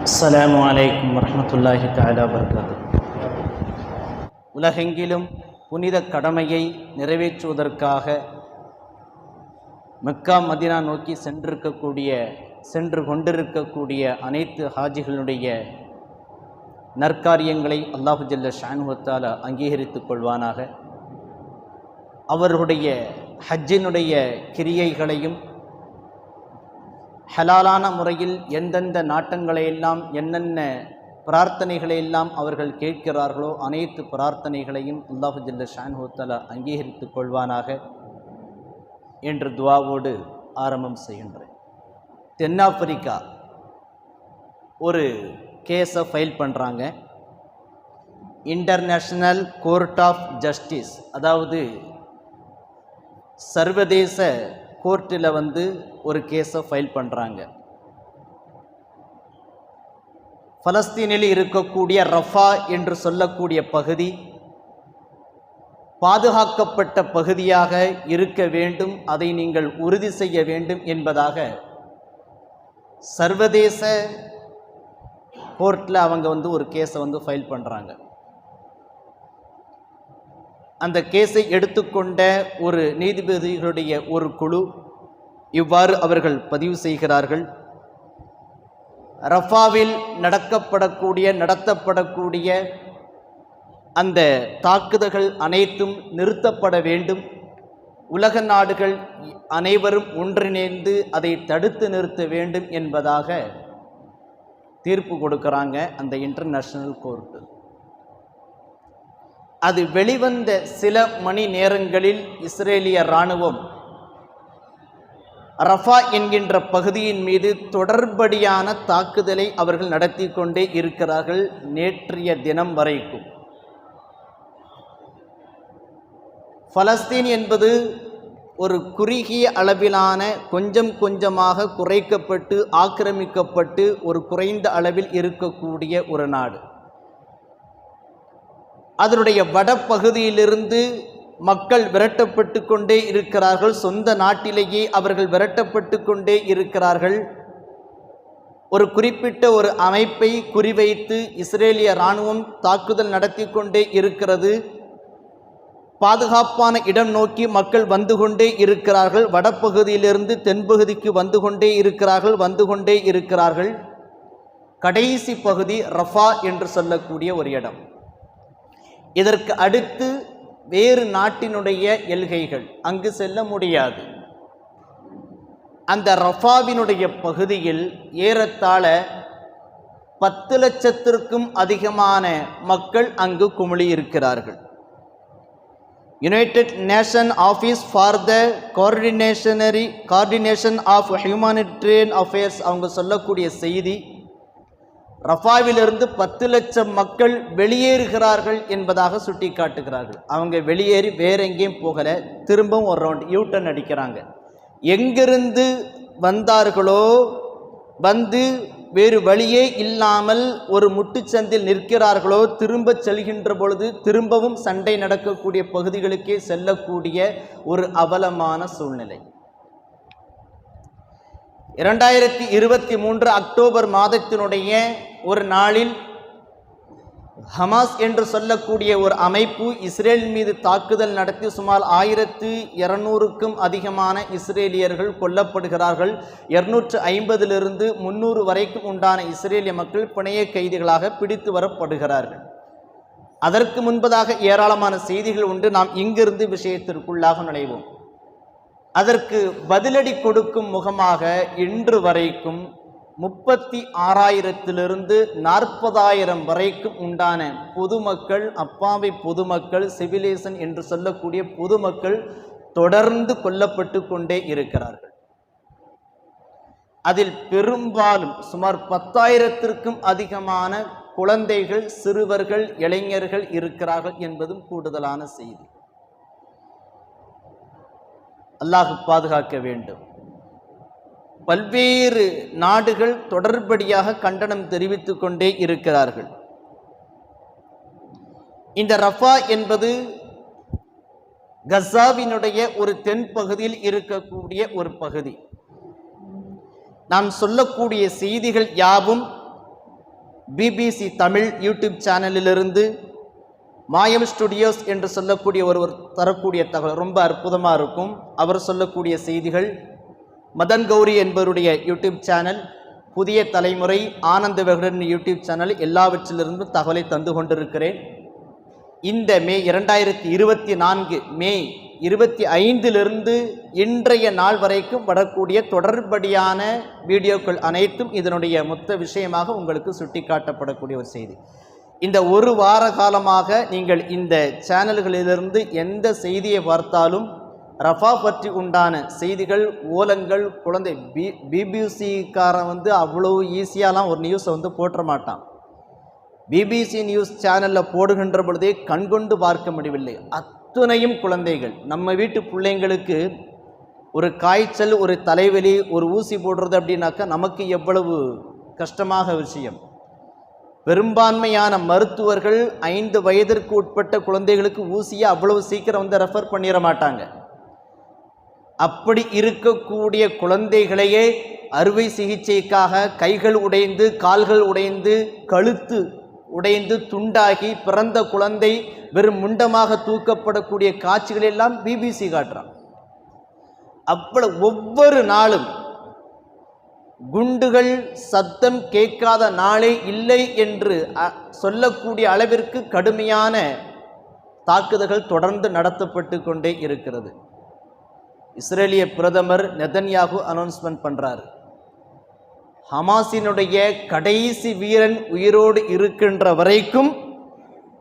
அஸ்ஸலாமு அலைக்கும் வரஹ்மத்துல்லாஹி தஆலா வபரகாத்து உலகெங்கிலும் புனித கடமையை நிறைவேற்றுவதற்காக மெக்கா மதினா நோக்கி சென்றிருக்கக்கூடிய சென்று கொண்டிருக்கக்கூடிய அனைத்து ஹாஜிகளுடைய நற்காரியங்களை அல்லாஹு ஜல்ல ஷானுவத்தால அங்கீகரித்துக் கொள்வானாக அவர்களுடைய ஹஜ்ஜினுடைய கிரியைகளையும் ஹலாலான முறையில் எந்தெந்த நாட்டங்களையெல்லாம் என்னென்ன பிரார்த்தனைகளையெல்லாம் அவர்கள் கேட்கிறார்களோ அனைத்து பிரார்த்தனைகளையும் அல்லாஹு ஜில்ல ஷான்ஹூத்தலா அங்கீகரித்துக் கொள்வானாக என்று துவாவோடு ஆரம்பம் செய்கின்றேன். தென்னாப்பிரிக்கா ஒரு கேஸை ஃபைல் பண்ணுறாங்க இன்டர்நேஷ்னல் கோர்ட் ஆஃப் ஜஸ்டிஸ் அதாவது சர்வதேச கோர்ட்டில் வந்து ஒரு கேஸை ஃபைல் பண்ணுறாங்க பலஸ்தீனில் இருக்கக்கூடிய ரஃபா என்று சொல்லக்கூடிய பகுதி பாதுகாக்கப்பட்ட பகுதியாக இருக்க வேண்டும் அதை நீங்கள் உறுதி செய்ய வேண்டும் என்பதாக சர்வதேச கோர்ட்டில் அவங்க வந்து ஒரு கேஸை வந்து ஃபைல் பண்ணுறாங்க அந்த கேஸை எடுத்துக்கொண்ட ஒரு நீதிபதிகளுடைய ஒரு குழு இவ்வாறு அவர்கள் பதிவு செய்கிறார்கள். ரஃபாவில் நடக்கப்படக்கூடிய நடத்தப்படக்கூடிய அந்த தாக்குதல்கள் அனைத்தும் நிறுத்தப்பட வேண்டும். உலக நாடுகள் அனைவரும் ஒன்றிணைந்து அதை தடுத்து நிறுத்த வேண்டும் என்பதாக தீர்ப்பு கொடுக்குறாங்க அந்த இன்டர்நேஷ்னல் கோர்ட்டு. அது வெளிவந்த சில மணி நேரங்களில் இஸ்ரேலிய இராணுவம் ரஃபா என்கின்ற பகுதியின் மீது தொடர்படியான தாக்குதலை அவர்கள் நடத்தி கொண்டே இருக்கிறார்கள் நேற்றைய தினம் வரைக்கும். பலஸ்தீன் என்பது ஒரு குறுகிய அளவிலான கொஞ்சம் கொஞ்சமாக குறைக்கப்பட்டு ஆக்கிரமிக்கப்பட்டு ஒரு குறைந்த அளவில் இருக்கக்கூடிய ஒரு நாடு. அதனுடைய வடப்பகுதியிலிருந்து மக்கள் விரட்டப்பட்டு கொண்டே இருக்கிறார்கள். சொந்த நாட்டிலேயே அவர்கள் விரட்டப்பட்டு கொண்டே இருக்கிறார்கள். ஒரு குறிப்பிட்ட ஒரு அமைப்பை குறிவைத்து இஸ்ரேலிய இராணுவம் தாக்குதல் நடத்தி கொண்டே இருக்கிறது. பாதுகாப்பான இடம் நோக்கி மக்கள் வந்து கொண்டே இருக்கிறார்கள். வடப்பகுதியிலிருந்து தென்பகுதிக்கு வந்து கொண்டே இருக்கிறார்கள். வந்து கொண்டே இருக்கிறார்கள். கடைசி பகுதி ரஃபா என்று சொல்லக்கூடிய ஒரு இடம். இதற்கு அடுத்து வேறு நாட்டினுடைய எல்கைகள். அங்கு செல்ல முடியாது. அந்த ரஃபாவினுடைய பகுதியில் ஏறத்தாழ பத்து லட்சத்திற்கும் அதிகமான மக்கள் அங்கு குமிழி இருக்கிறார்கள். United nation office for the coordinationary coordination of humanitarian affairs அவங்க சொல்லக்கூடிய செய்தி ரஃபாவிலிருந்து பத்து லட்சம் மக்கள் வெளியேறுகிறார்கள் என்பதாக சுட்டி காட்டுகிறார்கள் அவங்க வெளியேறி வேற எங்கேயும் போகலை. திரும்பவும் ஒரு ரவுண்ட் யூட்டன் அடிக்கிறாங்க. எங்கிருந்து வந்தார்களோ வந்து வேறு வழியே இல்லாமல் ஒரு முட்டுச்சந்தில் நிற்கிறார்களோ திரும்ப செல்கின்ற பொழுது திரும்பவும் சண்டை நடக்கக்கூடிய பகுதிகளுக்கே செல்லக்கூடிய ஒரு அவலமான சூழ்நிலை. இரண்டாயிரத்தி இருபத்தி மூன்று அக்டோபர் மாதத்தினுடைய ஒரு நாளில் ஹமாஸ் என்று சொல்லக்கூடிய ஒரு அமைப்பு இஸ்ரேல் மீது தாக்குதல் நடத்தி சுமார் ஆயிரத்து இருநூறுக்கும் அதிகமான இஸ்ரேலியர்கள் கொல்லப்படுகிறார்கள். இருநூற்று ஐம்பதிலிருந்து முன்னூறு வரைக்கும் உண்டான இஸ்ரேலிய மக்கள் பிணைய கைதிகளாக பிடித்து வரப்படுகிறார்கள். அதற்கு முன்பதாக ஏராளமான செய்திகள் உண்டு. நாம் இங்கிருந்து விஷயத்திற்குள்ளாக நுழைவோம். அதற்கு பதிலடி கொடுக்கும் முகமாக இன்று வரைக்கும் முப்பத்தி ஆறாயிரத்திலிருந்து நாற்பதாயிரம் வரைக்கும் உண்டான பொதுமக்கள் அப்பாவி பொதுமக்கள் சிவிலேசன் என்று சொல்லக்கூடிய பொதுமக்கள் தொடர்ந்து கொல்லப்பட்டு கொண்டே இருக்கிறார்கள். அதில் பெரும்பாலும் சுமார் பத்தாயிரத்திற்கும் அதிகமான குழந்தைகள் சிறுவர்கள் இளைஞர்கள் இருக்கிறார்கள் என்பதும் கூடுதலான செய்தி. அல்லாஹ் பாதுகாக்க வேண்டும். பல்வேறு நாடுகள் தொடர்படியாக கண்டனம் தெரிவித்து கொண்டே இருக்கிறார்கள். இந்த ரஃபா என்பது கசாவினுடைய ஒரு தென்பகுதியில் இருக்கக்கூடிய ஒரு பகுதி. நாம் சொல்லக்கூடிய செய்திகள் யாவும் பிபிசி தமிழ் யூடியூப் சேனலிலிருந்து மாயம் ஸ்டுடியோஸ் என்று சொல்லக்கூடிய ஒருவர் தரக்கூடிய தகவல். ரொம்ப அற்புதமாக இருக்கும். அவர் சொல்லக்கூடிய செய்திகள் மதன் கௌரி என்பவருடைய யூடியூப் சேனல் புதிய தலைமுறை ஆனந்த விகடன் யூடியூப் சேனல் எல்லாவற்றிலிருந்தும் தகவலை தந்து கொண்டிருக்கிறேன். இந்த மே இரண்டாயிரத்தி இருபத்தி நான்கு மே இருபத்தி ஐந்திலிருந்து இன்றைய நாள் வரைக்கும் வரக்கூடிய தொடர்படியான வீடியோக்கள் அனைத்தும் இதனுடைய மொத்த விஷயமாக உங்களுக்கு சுட்டிக்காட்டப்படக்கூடிய ஒரு செய்தி. இந்த ஒரு வார காலமாக நீங்கள் இந்த சேனல்களிலிருந்து எந்த செய்தியை பார்த்தாலும் ரஃபா பற்றி உண்டான செய்திகள் ஓலங்கள் குழந்தை. பி பிபிசிக்காரன் வந்து அவ்வளோ ஈஸியாலாம் ஒரு நியூஸை வந்து போட்டுற மாட்டான். பிபிசி நியூஸ் சேனலில் போடுகின்ற பொழுதே கண்கொண்டு பார்க்க முடியவில்லை. அத்துணையும் குழந்தைகள். நம்ம வீட்டு பிள்ளைங்களுக்கு ஒரு காய்ச்சல் ஒரு தலைவலி ஒரு ஊசி போடுறது அப்படின்னாக்கா நமக்கு எவ்வளவு கஷ்டமாக விஷயம். பெரும்பான்மையான மருத்துவர்கள் ஐந்து வயதிற்கு உட்பட்ட குழந்தைகளுக்கு ஊசியை அவ்வளவு சீக்கிரம் வந்து ரெஃபர் பண்ணிட மாட்டாங்க. அப்படி இருக்கக்கூடிய குழந்தைகளையே அறுவை சிகிச்சைக்காக கைகள் உடைந்து கால்கள் உடைந்து கழுத்து உடைந்து துண்டாகி பிறந்த குழந்தை வெறும் முண்டமாக தூக்கப்படக்கூடிய காட்சிகள் எல்லாம் பிபிசி காட்டுறான். அவ்வளவு ஒவ்வொரு நாளும் குண்டுகள் சத்தம் கேட்காத நாளே இல்லை என்று சொல்லக்கூடிய அளவிற்கு கடுமையான தாக்குதல்கள் தொடர்ந்து நடத்தப்பட்டு கொண்டே இருக்கிறது. இஸ்ரேலிய பிரதமர் நெதன்யாகு அனௌன்ஸ்மெண்ட் பண்ணுறாரு ஹமாஸினுடைய கடைசி வீரன் உயிரோடு இருக்கின்ற வரைக்கும்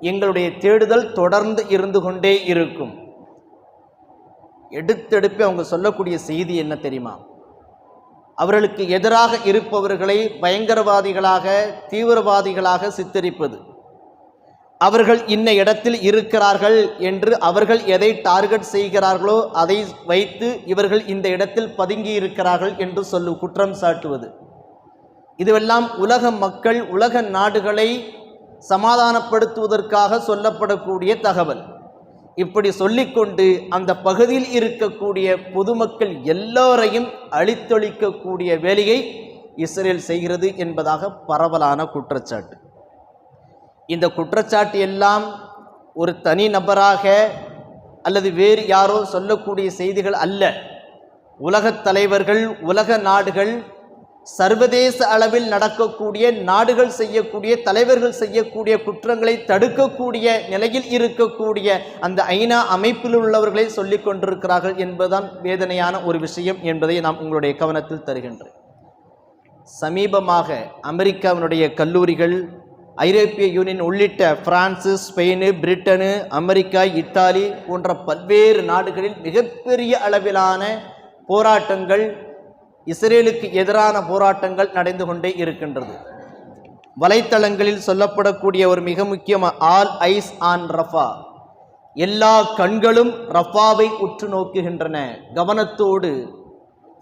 எங்களுடைய தேடுதல் தொடர்ந்து இருந்து கொண்டே இருக்கும். எடுத்தெடுப்பே அவங்க சொல்லக்கூடிய செய்தி என்ன தெரியுமா? அவர்களுக்கு எதிராக இருப்பவர்களை பயங்கரவாதிகளாக தீவிரவாதிகளாக சித்தரிப்பது. அவர்கள் இன்ன இடத்தில் இருக்கிறார்கள் என்று அவர்கள் எதை டார்கெட் செய்கிறார்களோ அதை வைத்து இவர்கள் இந்த இடத்தில் பதுங்கி இருக்கிறார்கள் என்று சொல்லு குற்றம் சாட்டுவது. இதுவெல்லாம் உலக மக்கள் உலக நாடுகளை சமாதானப்படுத்துவதற்காக சொல்லப்படக்கூடிய தகவல். இப்படி சொல்லிக்கொண்டு அந்த பகுதியில் இருக்கக்கூடிய பொதுமக்கள் எல்லோரையும் அழித்தொழிக்கக்கூடிய வேலையை இஸ்ரேல் செய்கிறது என்பதாக பரவலான குற்றச்சாட்டு. இந்த குற்றச்சாட்டு எல்லாம் ஒரு தனி நபராக அல்லது வேறு யாரோ சொல்லக்கூடிய செய்திகள் அல்ல. உலகத் தலைவர்கள் உலக நாடுகள் சர்வதேச அளவில் நடக்கக்கூடிய நாடுகள் செய்யக்கூடிய தலைவர்கள் செய்யக்கூடிய குற்றங்களை தடுக்கக்கூடிய நிலையில் இருக்கக்கூடிய அந்த ஐநா அமைப்பில் உள்ளவர்களை சொல்லிக் கொண்டிருக்கிறார்கள் என்பதுதான் வேதனையான ஒரு விஷயம் என்பதை நாம் உங்களுடைய கவனத்தில் தருகின்றேன் சமீபமாக அமெரிக்காவினுடைய கல்லூரிகள் ஐரோப்பிய யூனியன் உள்ளிட்ட பிரான்சு ஸ்பெயின் பிரிட்டனு அமெரிக்கா இத்தாலி போன்ற பல்வேறு நாடுகளில் மிகப்பெரிய அளவிலான போராட்டங்கள் இஸ்ரேலுக்கு எதிரான போராட்டங்கள் நடந்து கொண்டே இருக்கின்றது. வலைத்தளங்களில் சொல்லப்படக்கூடிய ஒரு மிக முக்கியமான ஆல் ஐஸ் ஆன் ரஃபா. எல்லா கண்களும் ரஃபாவை உற்று நோக்குகின்றன. கவனத்தோடு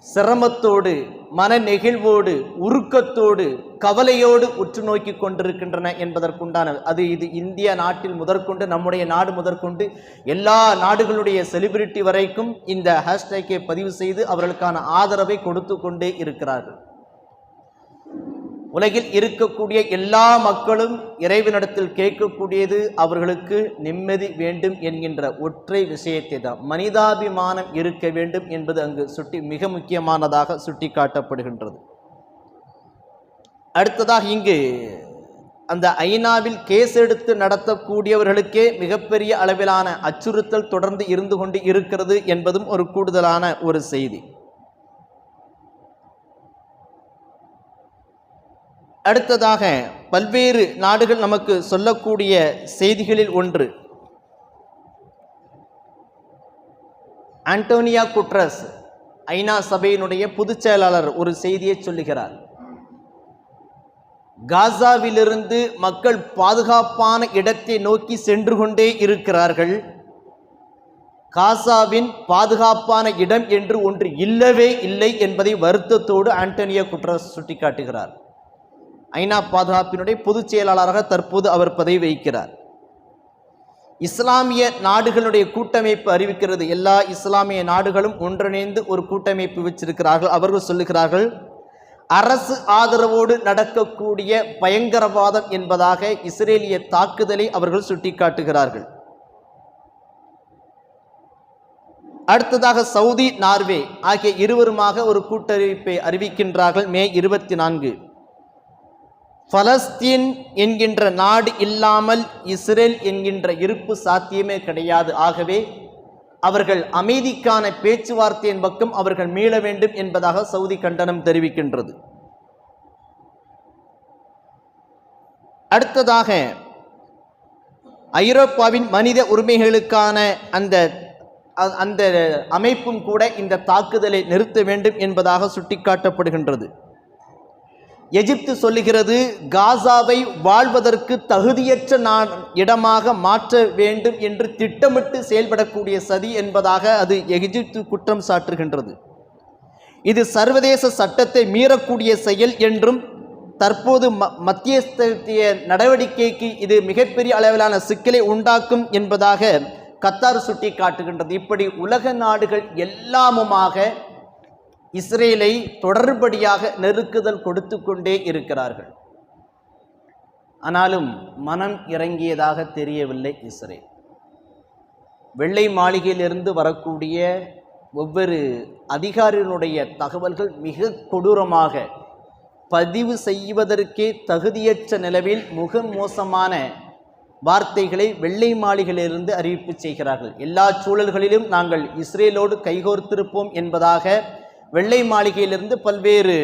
சிரமத்தோடு மன நெகிழ்வோடு உருக்கத்தோடு கவலையோடு உற்று நோக்கி கொண்டிருக்கின்றன என்பதற்குண்டான அது இது இந்திய நாட்டில் முதற்கொண்டு நம்முடைய நாடு முதற்கொண்டு எல்லா நாடுகளுடைய செலிபிரிட்டி வரைக்கும் இந்த ஹேஷ்டேக்கை பதிவு செய்து அவர்களுக்கான ஆதரவை கொடுத்து கொண்டே இருக்கிறார்கள். உலகில் இருக்கக்கூடிய எல்லா மக்களும் இறைவனிடத்தில் கேட்கக்கூடியது அவர்களுக்கு நிம்மதி வேண்டும் என்கின்ற ஒற்றை விஷயத்தை தான். மனிதாபிமானம் இருக்க வேண்டும் என்பது அங்கு சுட்டி மிக முக்கியமானதாக சுட்டி காட்டப்படுகின்றது அடுத்ததாக இங்கு அந்த ஐநாவில் கேஸ் எடுத்து நடத்தக்கூடியவர்களுக்கே மிகப்பெரிய அளவிலான அச்சுறுத்தல் தொடர்ந்து இருந்து கொண்டு இருக்கிறது என்பதும் ஒரு கூடுதலான ஒரு செய்தி. அடுத்ததாக பல்வேறு நாடுகள் நமக்கு சொல்லக்கூடிய செய்திகளில் ஒன்று. ஆண்டோனியா குட்ரஸ் ஐநா சபையினுடைய பொதுச் செயலாளர் ஒரு செய்தியை சொல்லுகிறார். காசாவிலிருந்து மக்கள் பாதுகாப்பான இடத்தை நோக்கி சென்று கொண்டே இருக்கிறார்கள். காசாவின் பாதுகாப்பான இடம் என்று ஒன்று இல்லவே இல்லை என்பதை வருத்தத்தோடு ஆண்டோனியா குட்ரஸ் சுட்டிக்காட்டுகிறார். ஐநா பாதுகாப்பினுடைய பொதுச் செயலாளராக தற்போது அவர் பதவி வகிக்கிறார். இஸ்லாமிய நாடுகளுடைய கூட்டமைப்பு அறிவிக்கிறது. எல்லா இஸ்லாமிய நாடுகளும் ஒன்றிணைந்து ஒரு கூட்டமைப்பு வச்சிருக்கிறார்கள். அவர்கள் சொல்லுகிறார்கள் அரசு ஆதரவோடு நடக்கக்கூடிய பயங்கரவாதம் என்பதாக இஸ்ரேலிய தாக்குதலை அவர்கள் சுட்டிக்காட்டுகிறார்கள். அடுத்ததாக சவுதி நார்வே ஆகிய இருவருமாக ஒரு கூட்டறிவிப்பை அறிவிக்கின்றார்கள். மே இருபத்தி நான்கு. பலஸ்தீன் என்கின்ற நாடு இல்லாமல் இஸ்ரேல் என்கின்ற இருப்பு சாத்தியமே கிடையாது. ஆகவே அவர்கள் அமைதிக்கான பேச்சுவார்த்தையின் பக்கம் அவர்கள் மீள வேண்டும் என்பதாக சவுதி கண்டனம் தெரிவிக்கின்றது. அடுத்ததாக ஐரோப்பாவின் மனித உரிமைகளுக்கான அந்த அ- அந்த அமைப்பும் கூட இந்த தாக்குதலை நிறுத்த வேண்டும் என்பதாக சுட்டிக்காட்டப்படுகின்றது. எகிப்து சொல்லுகிறது காசாவை வாழ்வதற்கு தகுதியற்ற நான் இடமாக மாற்ற வேண்டும் என்று திட்டமிட்டு செயல்படக்கூடிய சதி என்பதாக அது எகிப்து குற்றம் சாட்டுகின்றது இது சர்வதேச சட்டத்தை மீறக்கூடிய செயல் என்றும் தற்போது ம மத்தியஸ்திய நடவடிக்கைக்கு இது மிகப்பெரிய அளவிலான சிக்கலை உண்டாக்கும் என்பதாக கத்தார் சுட்டி காட்டுகின்றது இப்படி உலக நாடுகள் எல்லாமுமாக இஸ்ரேலை தொடர்படியாக நெருக்குதல் கொடுத்து கொண்டே இருக்கிறார்கள். ஆனாலும் மனம் இறங்கியதாக தெரியவில்லை இஸ்ரேல். வெள்ளை மாளிகையிலிருந்து வரக்கூடிய ஒவ்வொரு அதிகாரியினுடைய தகவல்கள் மிக கொடூரமாக பதிவு செய்வதற்கே தகுதியற்ற நிலவில் முக மோசமான வார்த்தைகளை வெள்ளை மாளிகையிலிருந்து அறிவிப்பு செய்கிறார்கள். எல்லா சூழல்களிலும் நாங்கள் இஸ்ரேலோடு கைகோர்த்திருப்போம் என்பதாக வெள்ளை மாளிகையிலிருந்து பல்வேறு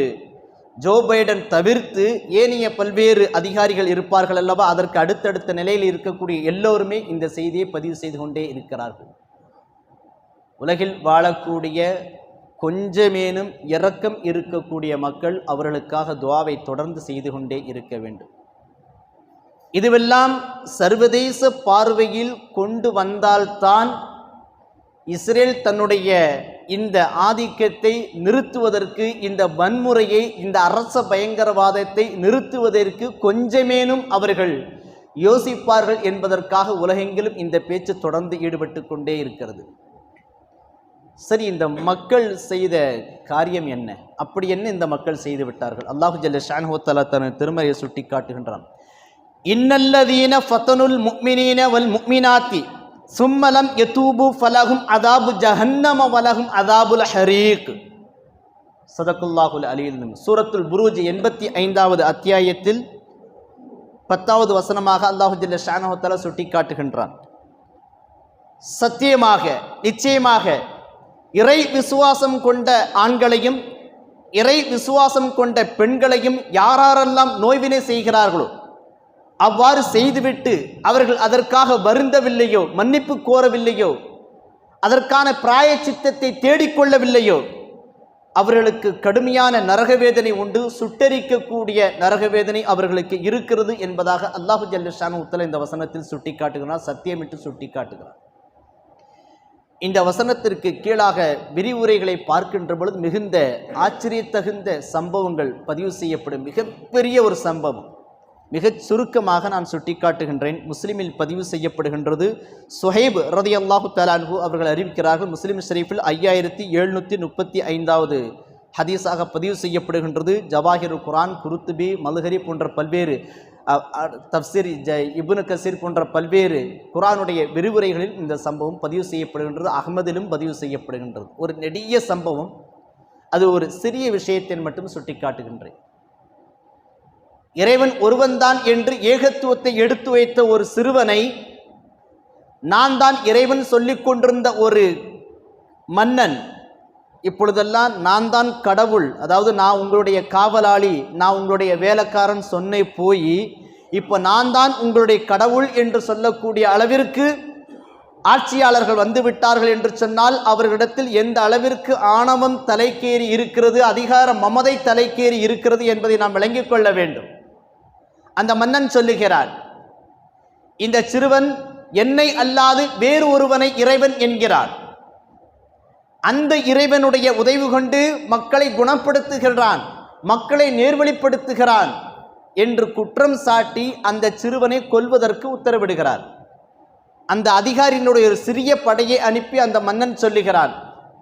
ஜோ பைடன் தவிர்த்து ஏனைய பல்வேறு அதிகாரிகள் இருப்பார்கள் அல்லவா? அதற்கு அடுத்தடுத்த நிலையில் இருக்கக்கூடிய எல்லோருமே இந்த செய்தியை பதிவு செய்து கொண்டே இருக்கிறார்கள். உலகில் வாழக்கூடிய கொஞ்சமேனும் இரக்கம் இருக்கக்கூடிய மக்கள் அவர்களுக்காக துவாவை தொடர்ந்து செய்து கொண்டே இருக்க வேண்டும். இதுவெல்லாம் சர்வதேச பார்வையில் கொண்டு வந்தால்தான் இஸ்ரேல் தன்னுடைய இந்த ஆதிக்கத்தை நிறுத்துவதற்கு இந்த வன்முறையை இந்த அரச பயங்கரவாதத்தை நிறுத்துவதற்கு கொஞ்சமேனும் அவர்கள் யோசிப்பார்கள் என்பதற்காக உலகெங்கிலும் இந்த பேச்சு தொடர்ந்து ஈடுபட்டு கொண்டே இருக்கிறது. சரி இந்த மக்கள் செய்த காரியம் என்ன? அப்படி என்ன இந்த மக்கள் செய்து விட்டார்கள்? அல்லாஹு ஜல்ல ஷான்ஹோத்தலா தன் திருமறையை சுட்டி காட்டுகின்றான் இன்னல்லதீன ஃபத்தனுல் முக்மினீன வல் முக்மினாத்தி சும்மலம் யதூபு ஃபலகும் அதாபு ஜஹன்னம வலகும் அதாபுல் ஹரீக். சதக்குல்லாஹுல் அலியில் சூரத்துல் புரூஜ் எண்பத்தி ஐந்தாவது அத்தியாயத்தில் பத்தாவது வசனமாக அல்லாஹு ஜில்ல ஷானஹோத்தலா சுட்டி காட்டுகின்றான் சத்தியமாக நிச்சயமாக இறை விசுவாசம் கொண்ட ஆண்களையும் இறை விசுவாசம் கொண்ட பெண்களையும் யாரெல்லாம் நோய்வினை செய்கிறார்களோ அவ்வாறு செய்துவிட்டு அவர்கள் அதற்காக வருந்தவில்லையோ மன்னிப்பு கோரவில்லையோ அதற்கான பிராயச்சித்தத்தை தேடிக்கொள்ளவில்லையோ அவர்களுக்கு கடுமையான நரகவேதனை உண்டு சுட்டரிக்கக்கூடிய நரகவேதனை அவர்களுக்கு இருக்கிறது என்பதாக அல்லாஹு ஜல்லுஷான உத்தல இந்த வசனத்தில் சுட்டி காட்டுகிறார் சத்தியமிட்டு சுட்டி காட்டுகிறார் இந்த வசனத்திற்கு கீழாக விரிவுரைகளை பார்க்கின்ற பொழுது மிகுந்த ஆச்சரியத்தகுந்த சம்பவங்கள் பதிவு செய்யப்படும் மிகப்பெரிய ஒரு சம்பவம். மிகச் சுருக்கமாக நான் சுட்டிக்காட்டுகின்றேன். முஸ்லீமில் பதிவு செய்யப்படுகின்றது சுஹைப் ரதி அல்லாஹு தலான்ஹூ அவர்கள் அறிவிக்கிறார்கள் முஸ்லீம் ஷெரீஃபில் ஐயாயிரத்தி எழுநூற்றி முப்பத்தி ஐந்தாவது ஹதீஸாக பதிவு செய்யப்படுகின்றது. ஜவாஹிர் குரான் குருத்துபி மல்ஹரி போன்ற பல்வேறு தப்சீர் ஜ இபுனு கசீர் போன்ற பல்வேறு குரானுடைய விரிவுரைகளில் இந்த சம்பவம் பதிவு செய்யப்படுகின்றது. அகமதிலும் பதிவு செய்யப்படுகின்றது. ஒரு நெடிய சம்பவம். அது ஒரு சிறிய விஷயத்தை மட்டும் சுட்டிக்காட்டுகின்றேன். இறைவன் ஒருவன்தான் என்று ஏகத்துவத்தை எடுத்து வைத்த ஒரு சிறுவனை நான் தான் இறைவன் சொல்லிக் கொண்டிருந்த ஒரு மன்னன். இப்பொழுதெல்லாம் நான் தான் கடவுள் அதாவது நான் உங்களுடைய காவலாளி நான் உங்களுடைய வேலைக்காரன் சொன்னை போய் இப்போ நான் தான் உங்களுடைய கடவுள் என்று சொல்லக்கூடிய அளவிற்கு ஆட்சியாளர்கள் வந்து விட்டார்கள் என்று சொன்னால் அவர்களிடத்தில் எந்த அளவிற்கு ஆணவம் தலைக்கேறி இருக்கிறது அதிகார மமதை தலைக்கேறி இருக்கிறது என்பதை நாம் விளங்கிக் கொள்ள வேண்டும். அந்த மன்னன் சொல்லுகிறார் இந்த சிறுவன் என்னை அல்லாது வேறு ஒருவனை இறைவன் என்கிறார் அந்த இறைவனுடைய உதவி கொண்டு மக்களை குணப்படுத்துகிறான் மக்களை நேர்வழிப்படுத்துகிறான் என்று குற்றம் சாட்டி அந்த சிறுவனை கொல்வதற்கு உத்தரவிடுகிறார். அந்த அதிகாரியினுடைய ஒரு சிறிய படையை அனுப்பி அந்த மன்னன் சொல்லுகிறான்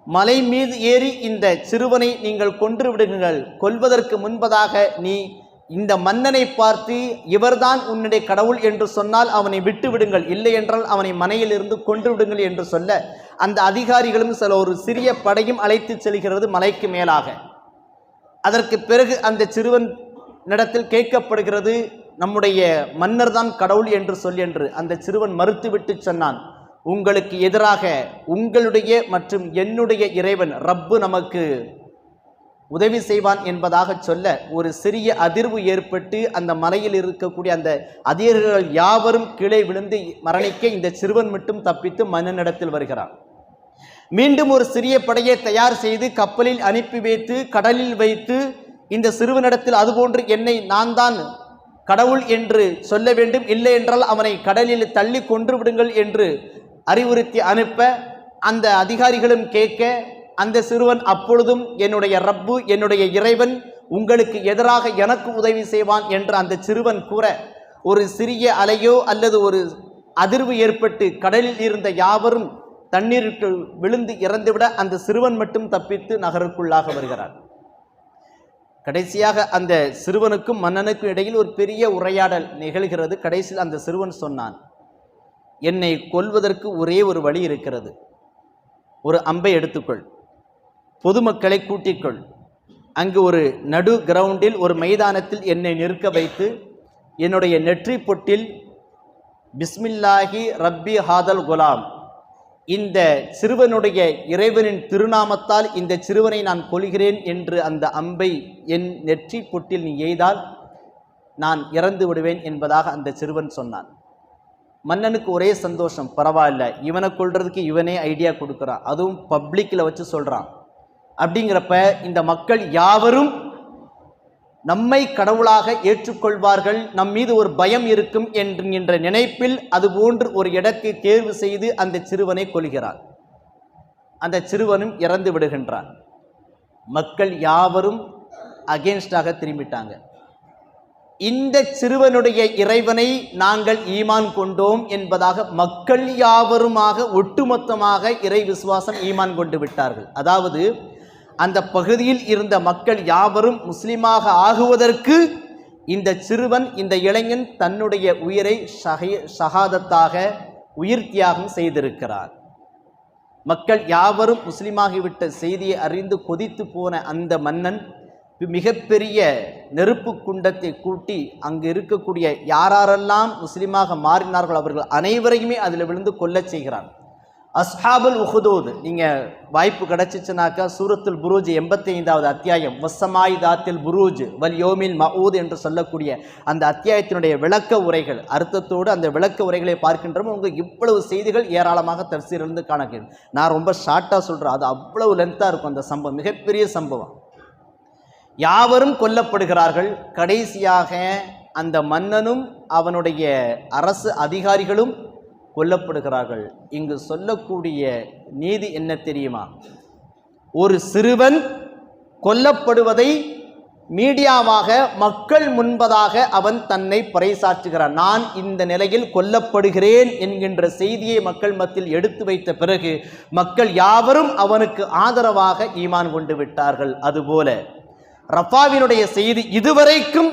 மலை மீது ஏறி இந்த சிறுவனை நீங்கள் கொன்று விடுங்கள் கொல்வதற்கு முன்பதாக நீ இந்த மன்னனை பார்த்து இவர்தான் உன்னுடைய கடவுள் என்று சொன்னால் அவனை விட்டு விடுங்கள் இல்லை என்றால் அவனை மனையிலிருந்து கொன்று விடுங்கள் என்று சொல்ல அந்த அதிகாரிகளும் சில ஒரு சிறிய படையும் அழைத்து செல்கிறது மலைக்கு மேலாக. அதற்கு பிறகு அந்த சிறுவன் இடத்தில் கேட்கப்படுகிறது நம்முடைய மன்னர் தான் கடவுள் என்று சொல் என்று. அந்த சிறுவன் மறுத்துவிட்டு சொன்னான் உங்களுக்கு எதிராக உங்களுடைய மற்றும் என்னுடைய இறைவன் ரப்பு நமக்கு உதவி செய்வான் என்பதாக சொல்ல ஒரு சிறிய அதிர்வு ஏற்பட்டு அந்த மலையில் இருக்கக்கூடிய அந்த அதிர்கள் யாவரும் கீழே விழுந்து மரணிக்க இந்த சிறுவன் மட்டும் தப்பித்து மன்னனிடத்தில் வருகிறான். மீண்டும் ஒரு சிறிய படையை தயார் செய்து கப்பலில் அனுப்பி வைத்து கடலில் வைத்து இந்த சிறுவனிடத்தில் அதுபோன்று என்னை நான் தான் கடவுள் என்று சொல்ல வேண்டும். இல்லை என்றால் அவனை கடலில் தள்ளி கொன்று விடுங்கள் என்று அறிவுறுத்தி அனுப்ப அந்த அதிகாரிகளும் கேட்க அந்த சிறுவன் அப்பொழுதும் என்னுடைய ரப்பு என்னுடைய இறைவன் உங்களுக்கு எதிராக எனக்கு உதவி செய்வான் என்று அந்த சிறுவன் கூற ஒரு சிறிய அலையோ அல்லது ஒரு அதிர்வு ஏற்பட்டு கடலில் இருந்த யாவரும் தண்ணீருக்கு விழுந்து இறந்துவிட அந்த சிறுவன் மட்டும் தப்பித்து நகருக்குள்ளாக வருகிறார். கடைசியாக அந்த சிறுவனுக்கும் மன்னனுக்கும் இடையில் ஒரு பெரிய உரையாடல் நிகழ்கிறது. கடைசியில் அந்த சிறுவன் சொன்னான் என்னை கொல்வதற்கு ஒரே ஒரு வழி இருக்கிறது. ஒரு அம்பை எடுத்துக்கொள். பொதுமக்களை கூட்டிக்கொள் அங்கு ஒரு நடு கிரவுண்டில் ஒரு மைதானத்தில் என்னை நிற்க வைத்து என்னுடைய நெற்றி பொட்டில் பிஸ்மில்லாஹி ரப்பி ஹாதல் குலாம். இந்த சிறுவனுடைய இறைவனின் திருநாமத்தால் இந்த சிறுவனை நான் கொள்கிறேன் என்று அந்த அம்பை என் நெற்றி பொட்டில் நீ எய்தால் நான் இறந்து விடுவேன் என்பதாக அந்த சிறுவன் சொன்னான். மன்னனுக்கு ஒரே சந்தோஷம் பரவாயில்ல இவனை கொள்றதுக்கு இவனே ஐடியா கொடுக்குறான். அதுவும் பப்ளிக்கில் வச்சு சொல்கிறான் அப்படிங்கிறப்ப இந்த மக்கள் யாவரும் நம்மை கடவுளாக ஏற்றுக்கொள்வார்கள் நம் மீது ஒரு பயம் இருக்கும் என்கின்ற நினைப்பில் அதுபோன்று ஒரு இடத்தை தேர்வு செய்து அந்த சிறுவனை கொள்கிறார் அந்த சிறுவனும் இறந்து விடுகின்றான். மக்கள் யாவரும் அகேன்ஸ்டாக திரும்பிட்டாங்க. இந்த சிறுவனுடைய இறைவனை நாங்கள் ஈமான் கொண்டோம் என்பதாக மக்கள் யாவருமாக ஒட்டுமொத்தமாக இறை விசுவாசம் ஈமான் கொண்டு விட்டார்கள். அதாவது அந்த பகுதியில் இருந்த மக்கள் யாவரும் முஸ்லீமாக ஆகுவதற்கு இந்த சிறுவன் இந்த இளைஞன் தன்னுடைய உயிரை ஷஹி ஷஹாதத்தாக உயிர் தியாகம் செய்திருக்கிறார். மக்கள் யாவரும் முஸ்லீமாகிவிட்ட செய்தியை அறிந்து கொதித்து போன அந்த மன்னன் மிகப்பெரிய நெருப்பு குண்டத்தை கூட்டி அங்கு இருக்கக்கூடிய யாரெல்லாம் முஸ்லீமாக மாறினார்கள் அவர்கள் அனைவரையுமே அதில் விழுந்து கொல்லச் செய்கிறான். அஸ்ஹாபுல் உஹுதூது. நீங்கள் வாய்ப்பு கிடச்சிச்சுனாக்கா சூரத்துல் புரூஜ் எண்பத்தி ஐந்தாவது அத்தியாயம். வசமாய் தாத்தில் புரூஜ் வல் யோமில் மவுத் என்று சொல்லக்கூடிய அந்த அத்தியாயத்தினுடைய விளக்க உரைகள். அர்த்தத்தோடு அந்த விளக்க உரைகளை பார்க்கின்றோம். உங்களுக்கு இவ்வளவு செய்திகள் ஏராளமாக தரிசிலிருந்து காணக்கிறது நான் ரொம்ப ஷார்ட்டாக சொல்கிறேன் அது அவ்வளவு லென்த்தாக இருக்கும் அந்த சம்பவம். மிகப்பெரிய சம்பவம். யாவரும் கொல்லப்படுகிறார்கள். கடைசியாக அந்த மன்னனும் அவனுடைய அரசு அதிகாரிகளும் கொல்லப்படுகிறார்கள். இங்கு சொல்லக்கூடிய நீதி என்ன தெரியுமா? ஒரு சிறுவன் கொல்லப்படுவதை மீடியாவாக மக்கள் முன்பதாக அவன் தன்னை பறைசாற்றுகிறான். நான் இந்த நிலையில் கொல்லப்படுகிறேன் என்கின்ற செய்தியை மக்கள் மத்தியில் எடுத்து வைத்த பிறகு மக்கள் யாவரும் அவனுக்கு ஆதரவாக ஈமான் கொண்டு விட்டார்கள். அதுபோல ரஃபாவினுடைய செய்தி இதுவரைக்கும்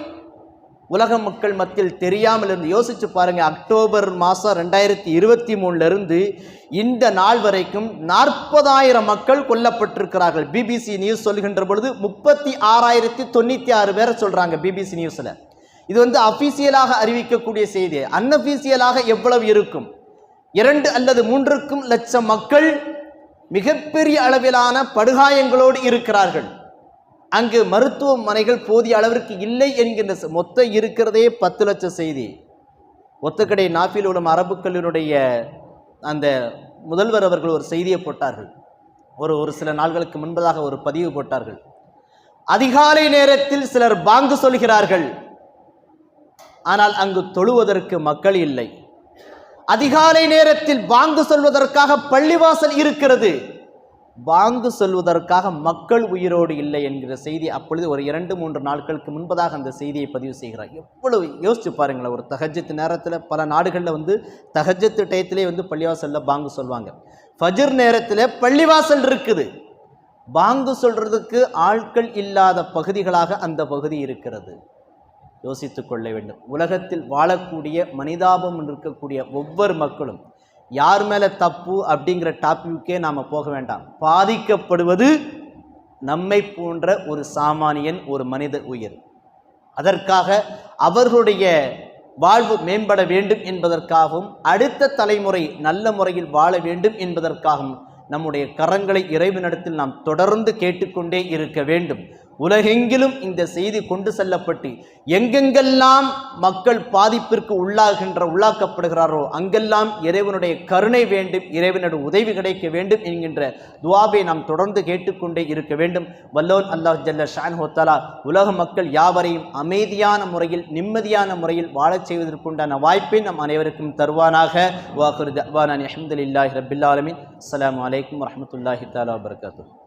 உலக மக்கள் மத்தியில் தெரியாமல் இருந்து யோசிச்சு பாருங்கள் அக்டோபர் மாதம் ரெண்டாயிரத்தி இருபத்தி மூணுலேருந்து இந்த நாள் வரைக்கும் நாற்பதாயிரம் மக்கள் கொல்லப்பட்டிருக்கிறார்கள். பிபிசி நியூஸ் சொல்கின்ற பொழுது முப்பத்தி ஆறாயிரத்தி தொண்ணூற்றி ஆறு பேரை சொல்கிறாங்க பிபிசி நியூஸில் இது வந்து அஃபீஷியலாக அறிவிக்கக்கூடிய செய்தி. அன்அஃபீஷியலாக எவ்வளவு இருக்கும்? இரண்டு அல்லது மூன்றுக்கும் லட்சம் மக்கள் மிகப்பெரிய அளவிலான படுகாயங்களோடு இருக்கிறார்கள். அங்கு மருத்துவமனைகள் போதிய அளவிற்கு இல்லை என்கின்ற மொத்தம் இருக்கிறதே பத்து லட்சம் செய்தி. ஒத்தக்கடை நாப்பில் உள்ள அரபுக்களினுடைய அந்த முதல்வர் அவர்கள் ஒரு செய்தியை போட்டார்கள். ஒரு ஒரு சில நாள்களுக்கு முன்பதாக ஒரு பதிவு போட்டார்கள். அதிகாலை நேரத்தில் சிலர் பாங்கு சொல்கிறார்கள். ஆனால் அங்கு தொழுவதற்கு மக்கள் இல்லை. அதிகாலை நேரத்தில் பாங்கு சொல்வதற்காக பள்ளிவாசல் இருக்கிறது. வாங்கு சொல்வதற்காக மக்கள் உயிரோடு இல்லை என்கிற செய்தி அப்பொழுது ஒரு இரண்டு மூன்று நாட்களுக்கு முன்பதாக அந்த செய்தியை பதிவு செய்கிறார். எவ்வளவு யோசிச்சு பாருங்களேன் ஒரு தகஜத்து நேரத்தில் பல நாடுகளில் வந்து தகஜத்து டயத்திலே வந்து பள்ளிவாசலில் பாங்கு சொல்லுவாங்க. ஃபஜர் நேரத்தில் பள்ளிவாசல் இருக்குது. பாங்கு சொல்றதுக்கு ஆட்கள் இல்லாத பகுதிகளாக அந்த பகுதி இருக்கிறது. யோசித்துக் கொள்ள வேண்டும். உலகத்தில் வாழக்கூடிய மனிதாபம் இருக்கக்கூடிய ஒவ்வொரு மக்களும் யார் மேலே தப்பு அப்படிங்கிற டாபிக்கே நாம் போக வேண்டாம். பாதிக்கப்படுவது நம்மை போன்ற ஒரு சாமானியன் ஒரு மனித உயிர். அதற்காக அவர்களுடைய வாழ்வு மேம்பட வேண்டும் என்பதற்காகவும் அடுத்த தலைமுறை நல்ல முறையில் வாழ வேண்டும் என்பதற்காகவும் நம்முடைய கரங்களை இறைவனிடத்தில் நாம் தொடர்ந்து கேட்டுக்கொண்டே இருக்க வேண்டும். உலகெங்கிலும் இந்த செய்தி கொண்டு செல்லப்பட்டு எங்கெங்கெல்லாம் மக்கள் பாதிப்பிற்கு உள்ளாகின்ற உள்ளாக்கப்படுகிறாரோ அங்கெல்லாம் இறைவனுடைய கருணை வேண்டும் இறைவனுடைய உதவி கிடைக்க வேண்டும் என்கின்ற துவாவை நாம் தொடர்ந்து கேட்டுக்கொண்டே இருக்க வேண்டும். வல்லோன் அல்லாஹ் ஜல்ல ஷான் ஹோத்தாலா உலக மக்கள் யாவரையும் அமைதியான முறையில் நிம்மதியான முறையில் வாழச் செய்வதற்குண்டான வாய்ப்பை நம் அனைவருக்கும் தருவானாக. வாக்குறு தவானான் அஹமதுல்லாஹி ரபில்லாலமின் அஸ்லாம் வலைக்கம் வரமத்துல்லாஹி தாலா வபர்காத்தூ